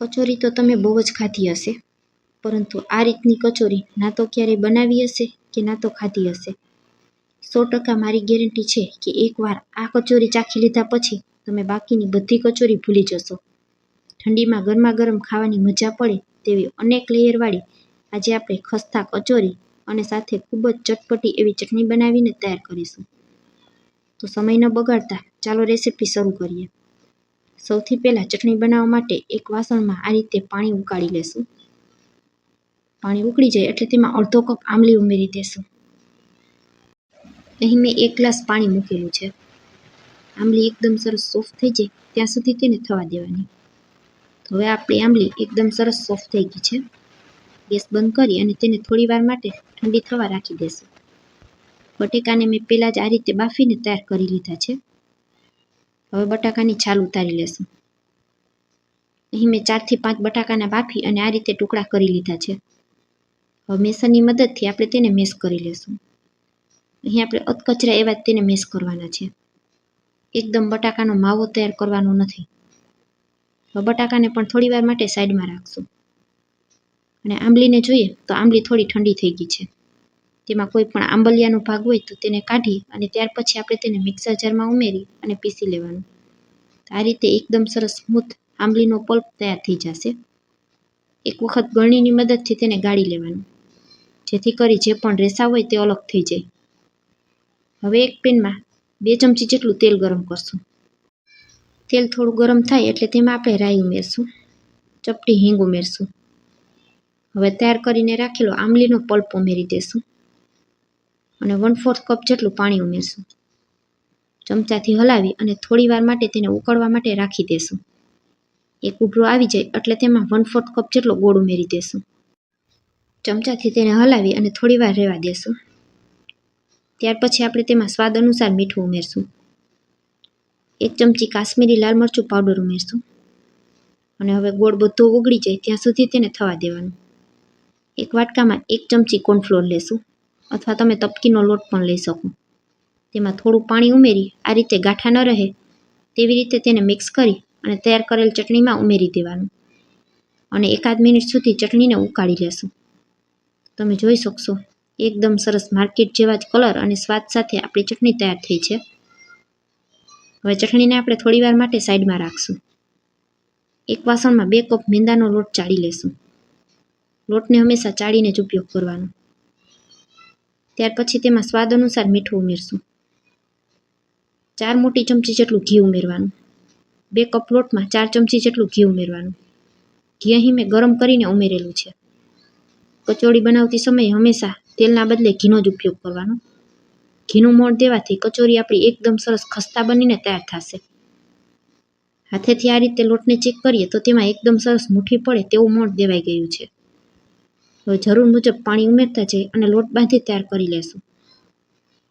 કચોરી તો તમે બહુ જ ખાધી હશે. પરંતુ આ રીતની કચોરી ના તો ક્યારેય બનાવી હશે કે ના તો ખાધી હશે? સો ટકા મારી ગેરંટી છે કે એકવાર આ કચોરી ચાખી લીધા પછી તમે બાકીની બધી કચોરી ભૂલી જશો. ઠંડીમાં ગરમા ગરમ ખાવાની મજા પડે તેવી અનેક લેયરવાળી આજે આપણે ખસ્તા કચોરી અને સાથે ખૂબ જ ચટપટી એવી ચટણી બનાવીને તૈયાર કરીશું. તો સમય ન બગાડતા ચાલો રેસીપી શરૂ કરીએ. સૌથી પહેલાં ચટણી બનાવવા માટે એક વાસણમાં આ રીતે પાણી ઉકાળી લેશું. પાણી ઉકળી જાય એટલે તેમાં અડધો કપ આમલી ઉમેરી દેશું. અહીં મેં એક ગ્લાસ પાણી મૂકેલું છે. આમલી એકદમ સરસ સોફ્ટ થઈ જાય ત્યાં સુધી તેને થવા દેવાની. હવે આપણી આમલી એકદમ સરસ સોફ્ટ થઈ ગઈ છે. ગેસ બંધ કરી અને તેને થોડી વાર માટે ઠંડી થવા રાખી દેશું. બટેકાને મેં પહેલાં જ આ રીતે બાફીને તૈયાર કરી લીધા છે. હવે બટાકાની છાલ ઉતારી લેશું. અહીં મેં ચારથી પાંચ બટાકાના બાફી અને આ રીતે ટુકડા કરી લીધા છે. હવે મેસરની મદદથી આપણે તેને મેશ કરી લેશું. અહીં આપણે અધકચરા એવા જ તેને મેશ કરવાના છે. એકદમ બટાકાનો માવો તૈયાર કરવાનો નથી. હવે બટાકાને પણ થોડી વાર માટે સાઈડમાં રાખશું. અને આંબલીને જોઈએ તો આંબલી થોડી ઠંડી થઈ ગઈ છે. તેમાં કોઈ પણ આંબલિયાનો ભાગ હોય તો તેને કાઢી અને ત્યાર પછી આપણે તેને મિક્સર જારમાં ઉમેરી અને પીસી લેવાનું. આ રીતે એકદમ સરસ સ્મૂથ આંબલીનો પલ્પ તૈયાર થઈ જશે. એક વખત ગળણીની મદદથી તેને ગાળી લેવાનું. જેથી કરી જે પણ રેસા હોય તે અલગ થઈ જાય. હવે એક પેનમાં બે ચમચી જેટલું તેલ ગરમ કરશું. તેલ થોડું ગરમ થાય એટલે તેમાં આપણે રાઈ ઉમેરશું. ચપટી હિંગ ઉમેરશું. હવે તૈયાર કરીને રાખેલો આંબલીનો પલ્પ ઉમેરી દેશું. અને વન ફોર્થ કપ જેટલું પાણી ઉમેરશું. ચમચાથી હલાવી અને થોડી વાર માટે તેને ઉકળવા માટે રાખી દેશું. એક ઉભરો આવી જાય એટલે તેમાં વન ફોર્થ કપ જેટલો ગોળ ઉમેરી દેશું. ચમચાથી તેને હલાવી અને થોડી વાર રહેવા દેશું. ત્યાર પછી આપણે તેમાં સ્વાદ અનુસાર મીઠું ઉમેરશું. એક ચમચી કાશ્મીરી લાલ મરચું પાવડર ઉમેરશું. અને હવે ગોળ બધો ઓગળી જાય ત્યાં સુધી તેને થવા દેવાનું. એક વાટકામાં એક ચમચી કોર્નફ્લોર લેશું. અથવા તમે તપકીનો લોટ પણ લઈ શકો. તેમાં થોડું પાણી ઉમેરી, આ રીતે ગાંઠા ન રહે, તેવી રીતે તેને મિક્સ કરી અને તૈયાર કરેલ ચટણીમાં ઉમેરી દેવાનું. અને એકાદ મિનિટ સુધી ચટણીને ઉકાળી લેશું. તમે જોઈ શકશો, એકદમ સરસ માર્કેટ જેવા જ કલર અને સ્વાદ સાથે આપણી ચટણી તૈયાર થઈ છે. હવે ચટણીને આપણે થોડીવાર માટે સાઈડમાં રાખશું. એક વાસણમાં બે કપ મેંદાનો લોટ ચાળી લેશું. લોટને હંમેશા ચાળીને જ ઉપયોગ કરવાનો. ત્યાર પછી તેમાં સ્વાદ અનુસાર મીઠું ઉમેરશું. ચાર મોટી ચમચી જેટલું ઘી ઉમેરવાનું. બે કપ લોટમાં ચાર ચમચી જેટલું ઘી ઉમેરવાનું. ઘી અહીં મેં ગરમ કરીને ઉમેરેલું છે. કચોળી બનાવતી સમયે હંમેશા તેલના બદલે ઘીનો જ ઉપયોગ કરવાનો. ઘીનું મોણ દેવાથી કચોરી આપણી એકદમ સરસ ખસ્તા બનીને તૈયાર થશે. હાથેથી આ રીતે લોટને ચેક કરીએ તો તેમાં એકદમ સરસ મુઠ્ઠી પડે તેવું મોણ દેવાઈ ગયું છે. હવે જરૂર મુજબ પાણી ઉમેરતા જઈ અને લોટ બાંધી તૈયાર કરી લેશું.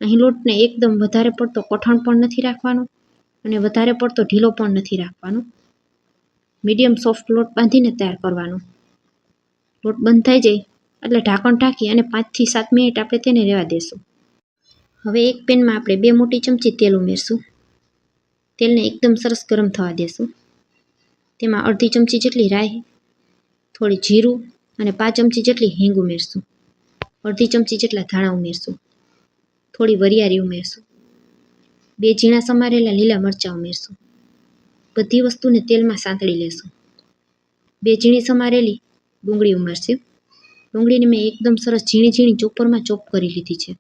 અહીં લોટને એકદમ વધારે પડતો કઠણ પણ નથી રાખવાનો અને વધારે પડતો ઢીલો પણ નથી રાખવાનો. મીડિયમ સોફ્ટ લોટ બાંધીને તૈયાર કરવાનો. લોટ બંધ થઈ જાય એટલે ઢાંકણ ઢાંકી અને પાંચથી સાત મિનિટ આપણે તેને રહેવા દેશું. હવે એક પેનમાં આપણે બે મોટી ચમચી તેલ ઉમેરશું. તેલને એકદમ સરસ ગરમ થવા દેશું. તેમાં અડધી ચમચી જેટલી રાઈ, થોડી જીરું અને પાંચ ચમચી જેટલી હિંગ ઉમેરશું. અડધી ચમચી જેટલા ધાણા ઉમેરશું. થોડી વરિયાળી ઉમેરશું. બે ઝીણા સમારેલા લીલા મરચાં ઉમેરશું. બધી વસ્તુને તેલમાં સાંતળી લેશું. બે ઝીણી સમારેલી ડુંગળી ઉમેરશું. ડુંગળીને મેં એકદમ સરસ ઝીણી ઝીણી ચોપરમાં ચોપ કરી લીધી છે.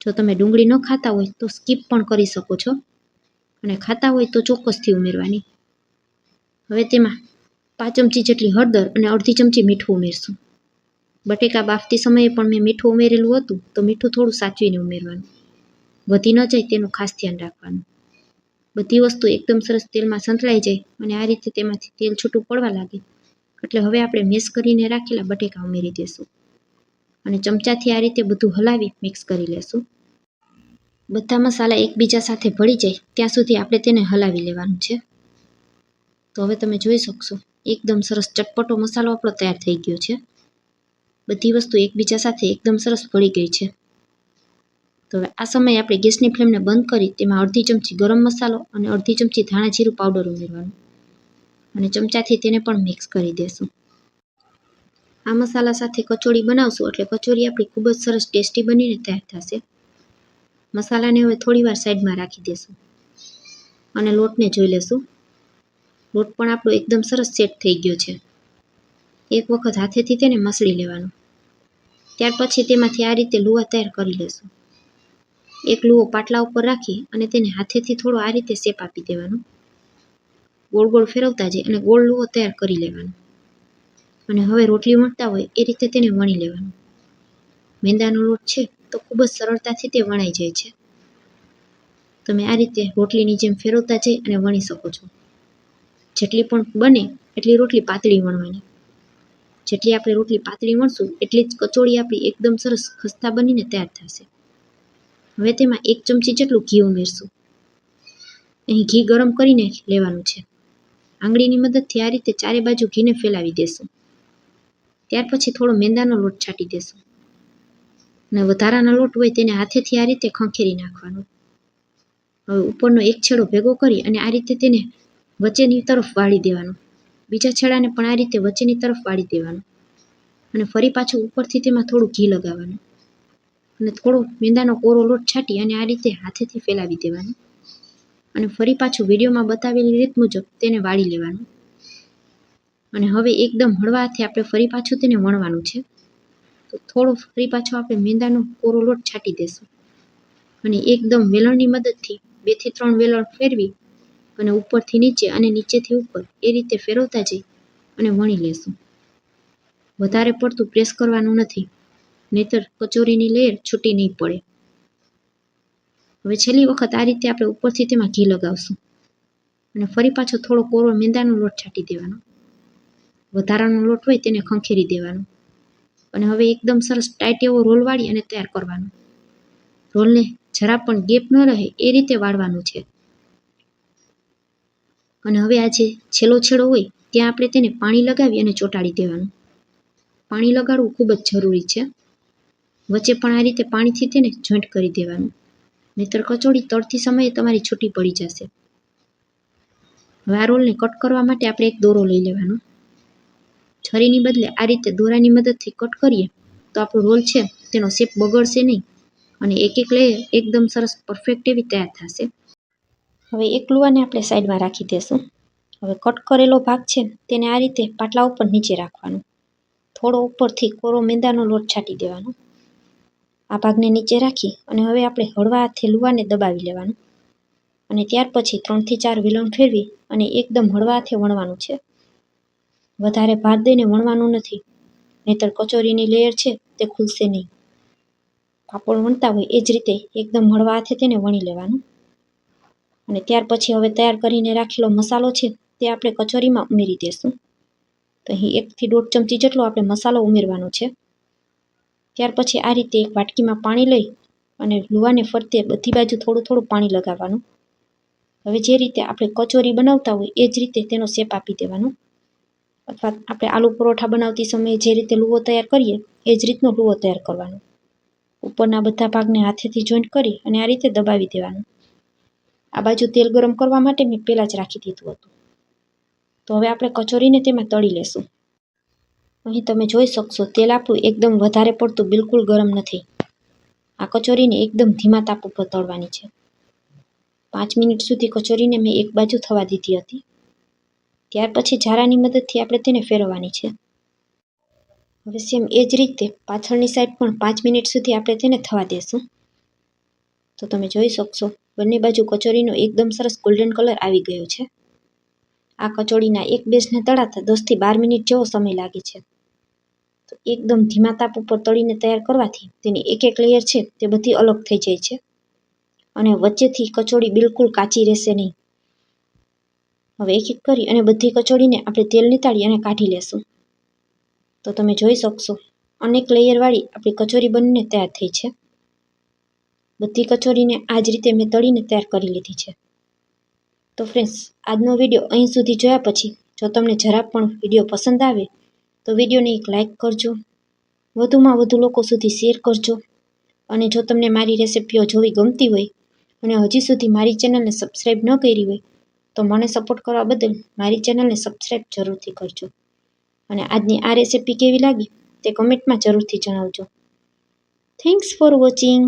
જો તમે ડુંગળી ન ખાતા હોય તો સ્કીપ પણ કરી શકો છો. અને ખાતા હોય તો ચોક્કસથી ઉમેરવાની. હવે તેમાં પાંચ ચમચી જેટલી હળદર અને અડધી ચમચી મીઠું ઉમેરશું. બટેકા બાફતી સમયે પણ મેં મીઠું ઉમેરેલું હતું, તો મીઠું થોડું સાચવીને ઉમેરવાનું. વધી ન જાય તેનું ખાસ ધ્યાન રાખવાનું. બધી વસ્તુ એકદમ સરસ તેલમાં સંતળાઈ જાય અને આ રીતે તેમાંથી તેલ છૂટું પડવા લાગે. એટલે હવે આપણે મિક્સ કરીને રાખેલા બટેકા ઉમેરી દઈશું અને ચમચાથી આ રીતે બધું હલાવી મિક્સ કરી લેશું. બધા મસાલા એકબીજા સાથે ભળી જાય, ત્યાં સુધી આપણે તેને હલાવી લેવાનું છે. તો હવે તમે જોઈ શકશો. એકદમ સરસ ચટપટો મસાલો આપણો તૈયાર થઈ ગયો છે. બધી વસ્તુ એકબીજા સાથે એકદમ સરસ ભળી ગઈ છે. તો હવે આ સમયે આપણે ગેસની ફ્લેમને બંધ કરી તેમાં અડધી ચમચી ગરમ મસાલો અને અડધી ચમચી ધાણા જીરું પાવડર ઉમેરવાનું. અને ચમચાથી તેને પણ મિક્સ કરી દેશું. આ મસાલા સાથે કચોરી બનાવશું એટલે કચોરી આપણી ખૂબ જ સરસ ટેસ્ટી બનીને તૈયાર થશે. મસાલાને હવે થોડી વાર સાઈડમાં રાખી દેશું. અને લોટને જોઈ લેશું. લોટ પણ આપણો એકદમ સરસ સેટ થઈ ગયો છે. એક વખત હાથેથી તેને મસળી લેવાનું. ત્યાર પછી તેમાંથી આ રીતે લુવા તૈયાર કરી લેશું. એક લુવો પાટલા ઉપર રાખી અને તેને હાથેથી થોડો આ રીતે શેપ આપી દેવાનો. ગોળ ગોળ ફેરવતા જઈ અને ગોળ લુવો તૈયાર કરી લેવાનો. અને હવે રોટલી વણતા હોય એ રીતે તેને વણી લેવાનું. મેંદાનો લોટ છે તો ખૂબ જ સરળતાથી તે વણાઈ જાય છે. તમે આ રીતે રોટલીની જેમ ફેરવતા જઈ અને વણી શકો છો. જેટલી પણ બને એટલી રોટલી પાતળી વણવાની. જેટલી આપણે રોટલી પાતળી વણશું, એટલી જ કચોળી આપણી એકદમ સરસ ખસ્તા બનીને તૈયાર થશે. હવે તેમાં એક ચમચી જેટલું ઘી ઉમેરશું. અહીં ઘી ગરમ કરીને લેવાનું છે. આંગળીની મદદથી આ રીતે ચારે બાજુ ઘીને ફેલાવી દેશું. ત્યાર પછી થોડો મેંદાનો લોટ છાંટી દેશું. અને વધારાનો લોટ હોય તેને હાથેથી આ રીતે ખંખેરી નાખવાનો. હવે ઉપરનો એક છેડો ભેગો કરી અને આ રીતે તેને વચ્ચેની તરફ વાળી દેવાનો. બીજા છેડાને પણ આ રીતે વચ્ચેની તરફ વાળી દેવાનું. અને ફરી પાછું ઉપરથી તેમાં થોડું ઘી લગાવવાનું. અને થોડો મેંદાનો કોરો લોટ છાંટી અને આ રીતે હાથેથી ફેલાવી દેવાનું. અને ફરી પાછું વિડીયોમાં બતાવેલી રીત મુજબ તેને વાળી લેવાનું. અને હવે એકદમ હળવા હાથે આપણે ફરી પાછું તેને વણવાનું છે. તો થોડો ફરી પાછો આપણે મેંદાનો કોરો લોટ છાંટી દેશું. અને એકદમ વેલણની મદદથી બેથી ત્રણ વેલણ ફેરવી અને ઉપરથી નીચે અને નીચેથી ઉપર એ રીતે ફેરવતા જઈ અને વણી લેશું. વધારે પડતું પ્રેસ કરવાનું નથી, નહીતર કચોરીની લેયર છૂટી નહીં પડે. હવે છેલ્લી વખત આ રીતે આપણે ઉપરથી તેમાં ઘી લગાવશું અને ફરી પાછો થોડો કોરો મેંદાનો લોટ છાંટી દેવાનો. વધારાનો લોટ હોય તેને ખંખેરી દેવાનો. અને હવે એકદમ સરસ ટાઈટ એવો રોલ વાળી અને તૈયાર કરવાનો. રોલને જરા પણ ગેપ ન રહે એ રીતે વાળવાનું છે. અને હવે આ જે છેલ્લો છેડો હોય, ત્યાં આપણે તેને પાણી લગાવી અને ચોંટાડી દેવાનું. પાણી લગાડવું ખૂબ જ જરૂરી છે. વચ્ચે પણ આ રીતે પાણીથી તેને જોઈન્ટ કરી દેવાનું. નહીતર કચોડી તળતી સમયે તમારી છૂટી પડી જશે. હવે આ રોલને કટ કરવા માટે આપણે એક દોરો લઈ લેવાનો. છરીની બદલે આ રીતે દોરાની મદદથી કટ કરીએ, તો આપણો રોલ છે, તેનો શેપ બગડશે નહીં. અને એક એક લઈએ એકદમ સરસ પરફેક્ટ એવી તૈયાર થશે. હવે એક લુવાને આપણે સાઈડમાં રાખી દેશું. હવે કટ કરેલો ભાગ છે તેને આ રીતે પાટલા ઉપર નીચે રાખવાનો. થોડો ઉપરથી કોરો મેંદાનો લોટ છાંટી દેવાનો. આ ભાગને નીચે રાખી અને હવે આપણે હળવા હાથે લુવાને દબાવી લેવાનું. અને ત્યાર પછી ત્રણથી ચાર વિલણ ફેરવી અને એકદમ હળવા હાથે વણવાનું છે. વધારે ભાર દઈને વણવાનું નથી. નહીતર કચોરીની લેયર છે તે ખુલશે નહીં. પાપડ વણતા હોય એ જ રીતે એકદમ હળવા હાથે તેને વણી લેવાનું. અને ત્યાર પછી હવે તૈયાર કરીને રાખેલો મસાલો છે તે આપણે કચોરીમાં ઉમેરી દઈશું તો અહીં એકથી દોઢ ચમચી જેટલો આપણે મસાલો ઉમેરવાનો છે. ત્યાર પછી આ રીતે એક વાટકીમાં પાણી લઈ અને લુવાને ફરતે બધી બાજુ થોડું થોડું પાણી લગાવવાનું. હવે જે રીતે આપણે કચોરી બનાવતા હોય એ જ રીતે તેનો શેપ આપી દેવાનો. અથવા આપણે આલુ પરોઠા બનાવતી સમયે જે રીતે લુવો તૈયાર કરીએ એ જ રીતનો લુવો તૈયાર કરવાનો. ઉપરના બધા ભાગને હાથેથી જોઈન્ટ કરી અને આ રીતે દબાવી દેવાનું. આ બાજુ તેલ ગરમ કરવા માટે મેં પહેલાં જ રાખી દીધું હતું. તો હવે આપણે કચોરીને તેમાં તળી લેશું. અહીં તમે જોઈ શકશો, તેલ આપણું એકદમ વધારે પડતું બિલકુલ ગરમ નથી. આ કચોરીને એકદમ ધીમા તાપ ઉપર તળવાની છે. પાંચ મિનિટ સુધી કચોરીને મેં એક બાજુ થવા દીધી હતી. ત્યાર પછી ઝારાની મદદથી આપણે તેને ફેરવવાની છે. હવે સેમ એ જ રીતે પાછળની સાઈડ પણ પાંચ મિનિટ સુધી આપણે તેને થવા દેશું. તો તમે જોઈ શકશો બંને બાજુ કચોરીનો એકદમ સરસ ગોલ્ડન કલર આવી ગયો છે. આ કચોરીના એક બેઝને તળાતા દસથી બાર મિનિટ જેવો સમય લાગે છે. તો એકદમ ધીમા તાપ ઉપર તળીને તૈયાર કરવાથી તેની એક એક લેયર છે તે બધી અલગ થઈ જાય છે. અને વચ્ચેથી કચોરી બિલકુલ કાચી રહેશે નહીં. હવે એક એક કરી અને બધી કચોરીને આપણે તેલ નીતાળી અને કાઢી લેશું. તો તમે જોઈ શકશો, અનેક લેયરવાળી આપણી કચોરી બનીને તૈયાર થઈ છે. બધી કચોરીને આ જ રીતે મેં તળીને તૈયાર કરી લીધી છે. તો ફ્રેન્ડ્સ આજનો વીડિયો અહીં સુધી જોયા પછી જો તમને જરા પણ વીડિયો પસંદ આવે, તો વિડીયોને એક લાઇક કરજો. વધુમાં વધુ લોકો સુધી શેર કરજો. અને જો તમને મારી રેસિપીઓ જોવી ગમતી હોય અને હજી સુધી મારી ચેનલને સબસ્ક્રાઈબ ન કરી હોય, તો મને સપોર્ટ કરવા બદલ મારી ચેનલને સબસ્ક્રાઈબ જરૂરથી કરજો. અને આજની આ રેસીપી કેવી લાગી તે કમેન્ટમાં જરૂરથી જણાવજો. Thanks for watching